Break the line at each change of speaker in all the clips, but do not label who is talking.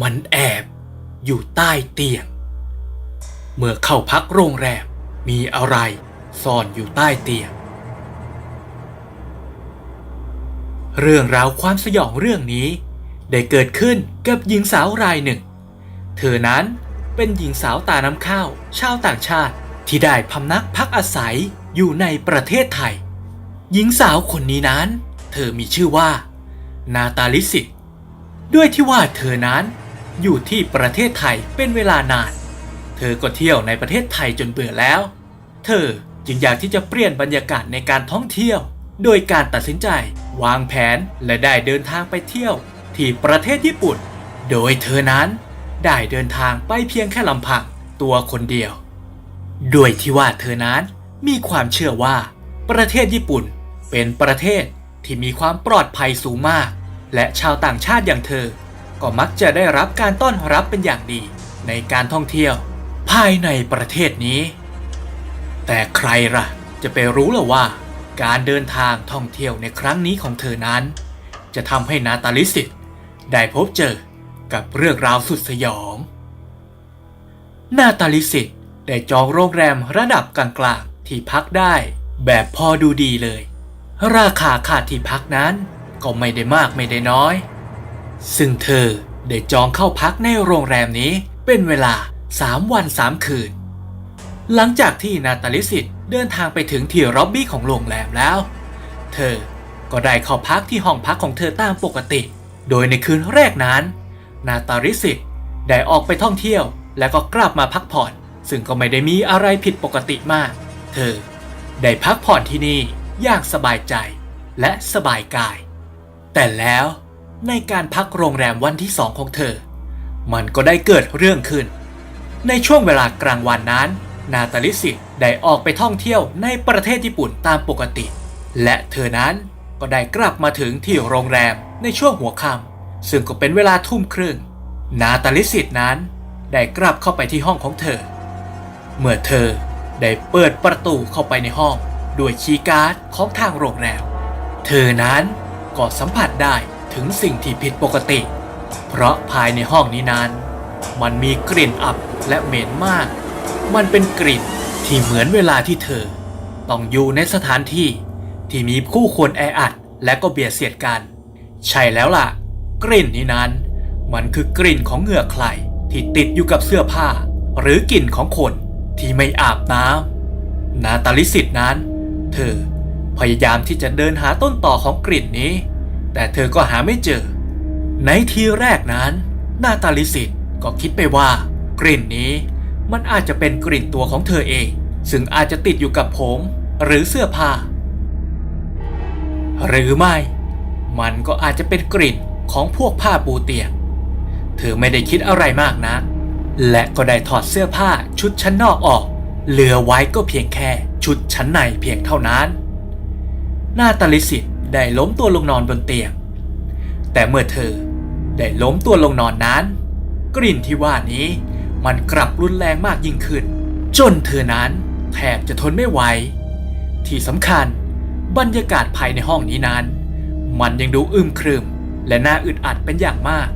มันแอบอยู่ใต้เตียง เมื่อเข้าพักโรงแรมมีอะไรซ่อนอยู่ใต้เตียง เรื่องราวความสยองเรื่องนี้ ได้เกิดขึ้นกับหญิงสาวรายหนึ่ง เธอนั้นเป็นหญิงสาวตาน้ำข้าว ชาวต่างชาติที่ได้พำนักพักอาศัยอยู่ในประเทศไทย หญิงสาวคนนี้นั้น เธอมีชื่อว่า นาตาลิสิต ด้วยที่ว่าเธอนั้นอยู่ที่ประเทศไทยเป็นเวลานาน เธอก็เที่ยวในประเทศไทยจนเบื่อแล้ว เธอจึงอยากที่จะเปลี่ยนบรรยากาศในการท่องเที่ยว โดยการตัดสินใจวางแผนและได้เดินทางไปเที่ยวที่ประเทศญี่ปุ่น โดยเธอนั้นได้เดินทางไปเพียงแค่ลำพังตัวคนเดียว ด้วยที่ว่าเธอนั้นมีความเชื่อว่า ประเทศญี่ปุ่นเป็นประเทศที่มีความปลอดภัยสูงมาก และชาวต่างชาติอย่างเธอ ก็มักจะได้รับการต้อนรับเป็นอย่างดีในการท่องเที่ยว ภายในประเทศนี้ แต่ใครล่ะ จะไปรู้ล่ะว่า การเดินทางท่องเที่ยวในครั้งนี้ของเธอนั้น จะทำให้นาตาลิสิตได้พบเจอกับเรื่องราวสุดสยองนาตาลิสิตได้จองโรงแรมระดับกลางๆที่พักได้ แบบพอดูดีเลย ราคาค่าที่พักนั้น ก็ไม่ได้มากไม่ได้น้อย ซึ่งเธอได้จองเข้าพักในโรงแรมนี้เป็นเวลา 3 วัน 3 คืน หลังจากที่นาตาลิสิตเดินทางไปถึงที่ร็อบบี้ของโรงแรมแล้ว เธอก็ได้เข้าพักที่ห้องพักของเธอตามปกติ โดยในคืนแรกนั้น นาตาลิสิตได้ออกไปท่องเที่ยว แล้วก็กลับมาพักผ่อน ซึ่งก็ไม่ได้มีอะไรผิดปกติมาก เธอได้พักผ่อนที่นี่อย่างสบายใจและสบายกาย แต่แล้วในการพักโรงแรมวันที่สองของเธอ มันก็ได้เกิดเรื่องขึ้น ในช่วงเวลากลางวันนั้น นาตาลิสิได้ออกไปท่องเที่ยวในประเทศญี่ปุ่นตามปกติ และเธอนั้นก็ได้กลับมาถึงที่โรงแรมในช่วงหัวค่ำซึ่งก็เป็นเวลาทุ่มครึ่ง นาตาลิสิตนั้นได้กลับเข้าไปที่ห้องของเธอ เมื่อเธอได้เปิดประตูเข้าไปในห้องด้วยคีย์การ์ดของทางโรงแรม เธอนั้น ก็สัมผัสได้ถึงสิ่งที่ผิดปกติ เพราะภายในห้องนี้นั้น มันมีกลิ่นอับและเหม็นมาก มันเป็นกลิ่นที่เหมือนเวลาที่เธอ ต้องอยู่ในสถานที่ที่มีผู้คนแออัดและก็เบียดเสียดกัน ใช่แล้วล่ะ กลิ่นนี้นั้น มันคือกลิ่นของเหงื่อใครที่ติดอยู่กับเสื้อผ้า หรือกลิ่นของคนที่ไม่อาบน้ำนาตาลิสิตนั้น เธอ พยายามที่จะเดินหาต้นต่อของกลิ่นนี้ แต่เธอก็หาไม่เจอ ในทีแรกนั้นนาตาลิสิตก็คิดไปว่ากลิ่นนี้มันอาจจะเป็นกลิ่นตัวของเธอเอง ซึ่งอาจจะติดอยู่กับผม หรือเสื้อผ้า หรือไม่ มันก็อาจจะเป็นกลิ่นของพวกผ้าปูเตียง เธอไม่ได้คิดอะไรมากนะักและก็ได้ถอดเสื้อผ้าชุดชั้นนอกออก เหลือไว้ก็เพียงแค่ชุดชั้นในเพียงเท่านั้น นาตาลิสิตได้ล้มตัวลงนอนบนเตียง แต่เมื่อเธอได้ล้มตัวลงนอนนั้น กลิ่นที่ว่านี้มันกลับรุนแรงมากยิ่งขึ้น จนเธอนั้นแทบจะทนไม่ไหว ที่สำคัญบรรยากาศภายในห้องนี้นั้น มันยังดูอึมครึม และน่าอึดอัดเป็นอย่างมาก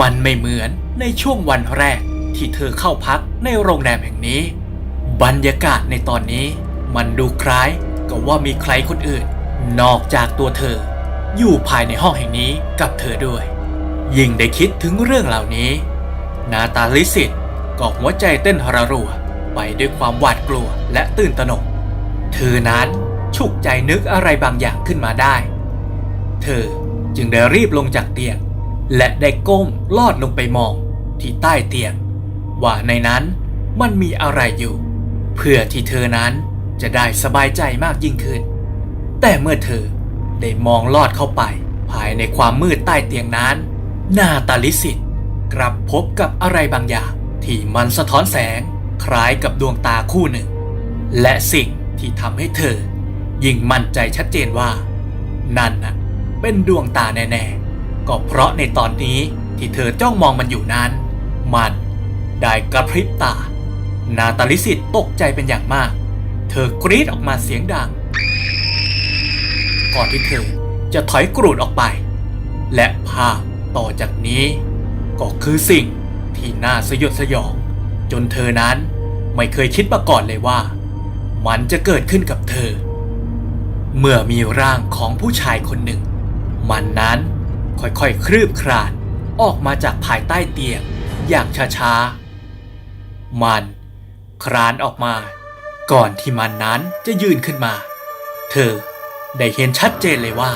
มันไม่เหมือนในช่วงวันแรกที่เธอเข้าพักในโรงแรมแห่งนี้ บรรยากาศในตอนนี้ มันดูคล้ายกับว่ามีใครคนอื่น นอกจากตัวเธอ อยู่ภายในห้องแห่งนี้กับเธอด้วย ยิ่งได้คิดถึงเรื่องเหล่านี้ นาตาลิสิตก็หัวใจเต้นระรัวไปด้วยความหวาดกลัวและตื่นตระหนก เธอนั้นฉุกใจนึกอะไรบางอย่างขึ้นมาได้ เธอจึงได้รีบลงจากเตียง และได้ก้มลอดลงไปมองที่ใต้เตียง ว่าในนั้นมันมีอะไรอยู่ เพื่อที่เธอนั้นจะได้สบายใจมากยิ่งขึ้น แต่เมื่อเธอได้มองลอดเข้าไป ภายในความมืดใต้เตียงนั้นนาตาลิสิตกลับพบกับอะไรบางอย่าง ที่มันสะท้อนแสง คล้ายกับดวงตาคู่หนึ่ง และสิ่งที่ทำให้เธอ ยิ่งมั่นใจชัดเจนว่า นั่นน่ะ เป็นดวงตาแน่ๆ ก็เพราะในตอนนี้ที่เธอจ้องมองมันอยู่นั้น มันได้กระพริบตา นาตาลิสิตตกใจเป็นอย่างมาก เธอกรีดออกมาเสียงดัง ก่อนที่เธอจะถอยกรูดออกไป และภาพต่อจากนี้ก็คือสิ่งที่น่าสยดสยอง จนเธอนั้นไม่เคยคิดมาก่อนเลยว่า มันจะเกิดขึ้นกับเธอ เมื่อมีร่างของผู้ชายคนหนึ่ง มันนั้นค่อยๆคลืบคลานออกมาจากภายใต้เตียงอย่างช้าๆ มันคลานออกมา ก่อนที่มันนั้นจะยืนขึ้นมา เธอ ได้เห็นชัดเจนเลยว่า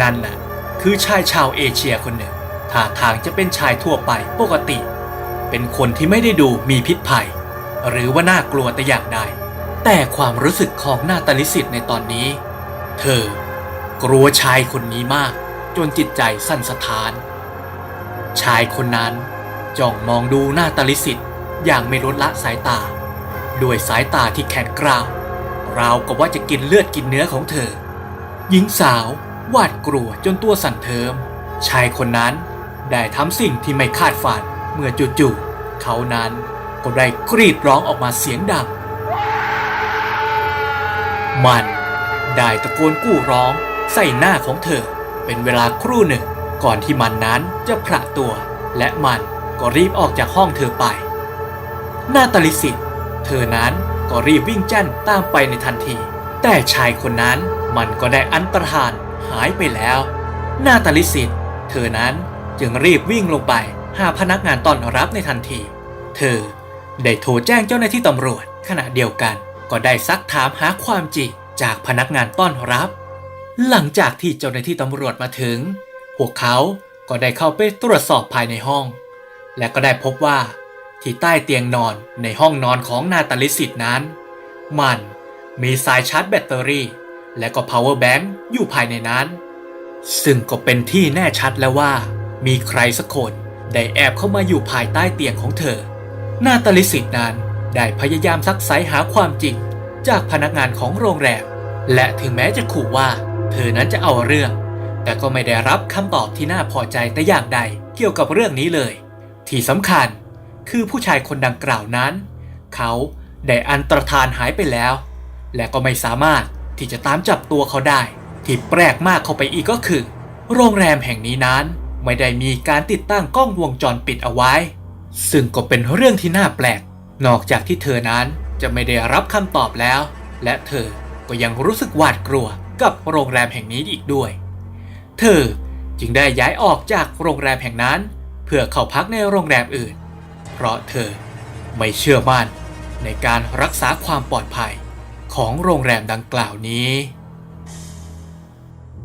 นั่นน่ะคือชายชาวเอเชียคนหนึ่งท่าทางจะเป็นชายทั่วไปปกติ เป็นคนที่ไม่ได้ดูมีพิษภัย หรือว่าน่ากลัวแต่อย่างใดแต่ความรู้สึกของนาตาลิสิตในตอนนี้ เธอกลัวชายคนนี้มาก จนจิตใจสั่นสะท้าน ชายคนนั้นจ้องมองดูหน้าตาลิสิตอย่างไม่ลดละสายตา ด้วยสายตาที่แข็งกร้าวราวกับว่าจะกินเลือดกินเนื้อของเธอ หญิงสาวหวาดกลัวจนตัวสั่นเทิม ชายคนนั้นได้ทำสิ่งที่ไม่คาดฝันเมื่อจู่ๆเขานั้นก็ได้กรีดร้องออกมาเสียงดัง มันได้ตะโกนกู้ร้องใส่หน้าของเธอ เป็นเวลาครู่หนึ่ง ก่อนที่มันนั้นจะพระตัว และมันก็รีบออกจากห้องเธอไป หน้าตาลิสิตเธอนั้นก็รีบวิ่งจั่นตามไปในทันที แต่ชายคนนั้น มันก็ได้อันตรธานหายไปแล้ว หน้าตาลิสิตเธอนั้นจึงรีบวิ่งลงไปหาพนักงานต้อนรับในทันที เธอได้โทรแจ้งเจ้าหน้าที่ตำรวจ ขณะเดียวกันก็ได้ซักถามหาความจริงจากพนักงานต้อนรับ หลังจากที่เจ้าหน้าที่ตำรวจมาถึง พวกเขาก็ได้เข้าไปตรวจสอบภายในห้อง และก็ได้พบว่าที่ใต้เตียงนอนในห้องนอนของนาตาลิสิตนั้น มันมีสายชาร์จแบตเตอรี่ และก็ power bank อยู่ภายในนั้น ซึ่งก็เป็นที่แน่ชัดแล้วว่า มีใครสักคนได้แอบเข้ามาอยู่ภายใต้เตียงของเธอ นาตาลิสิตนั้นได้พยายามซักไซหาความจริง จากพนักงานของโรงแรม และถึงแม้จะขู่ว่า เธอนั้นจะเอาเรื่อง แต่ก็ไม่ได้รับคำตอบที่น่าพอใจแต่อย่างใดเกี่ยวกับเรื่องนี้เลย ที่สำคัญคือผู้ชายคนดังกล่าวนั้น เขาได้อันตรธานหายไปแล้ว และก็ไม่สามารถ ที่จะตามจับตัวเขาได้ ที่แปลกมากเข้าไปอีกก็คือ โรงแรมแห่งนี้นั้นไม่ได้มีการติดตั้งกล้องวงจรปิดเอาไว้ ซึ่งก็เป็นเรื่องที่น่าแปลก นอกจากที่เธอนั้นจะไม่ได้รับคำตอบแล้ว และเธอก็ยังรู้สึกหวาดกลัวกับโรงแรมแห่งนี้อีกด้วย เธอจึงได้ย้ายออกจากโรงแรมแห่งนั้น เพื่อเข้าพักในโรงแรมอื่น เพราะเธอไม่เชื่อมั่นในการรักษาความปลอดภัย ของโรงแรมดังกล่าวนี้